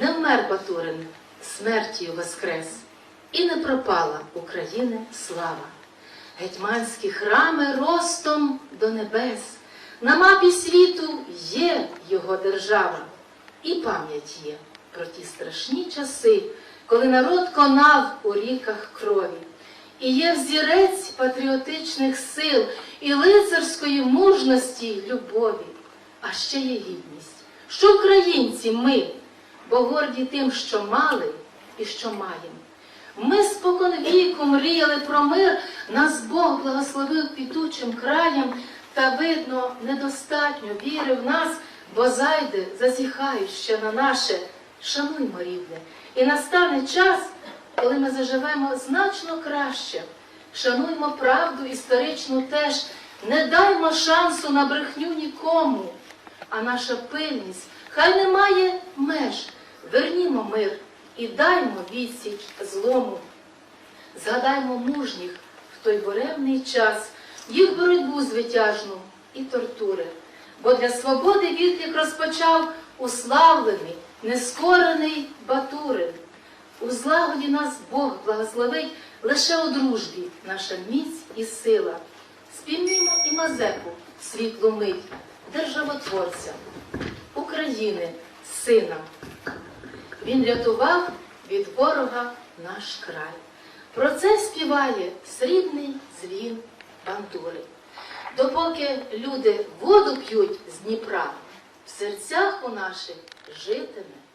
Не вмер Батурин, смертю воскрес, і не пропала України слава. Гетьманські храми ростом до небес, на мапі світу є його держава, і пам'ять є про ті страшні часи, коли народ конав у ріках крові. І є взірець патріотичних сил і лицарської мужності й любові, а ще є гідність, що українці ми, бо горді тим, що мали і що маємо. Ми спокон віку мріяли про мир, нас Бог благословив пітучим краєм, та, видно, недостатньо віри в нас, бо зайде, зазіхають ще на наше. Шануймо, рідне, і настане час, коли ми заживемо значно краще. Шануймо правду історичну теж, не даймо шансу на брехню нікому, а наша пильність хай не має меж. Вернімо мир і даймо відсіч злому. Згадаймо мужніх в той буремний час, їх боротьбу звитяжну і тортури. Бо для свободи відлік розпочав уславлений, нескорений Батурин. У злагоді нас Бог благословить лише у дружбі наша міць і сила. Співнімо і Мазепу світлу мить, державотворця, України, сина. Він рятував від ворога наш край. Про це співає срібний дзвін бандури. Допоки люди воду п'ють з Дніпра, в серцях у наших житиме.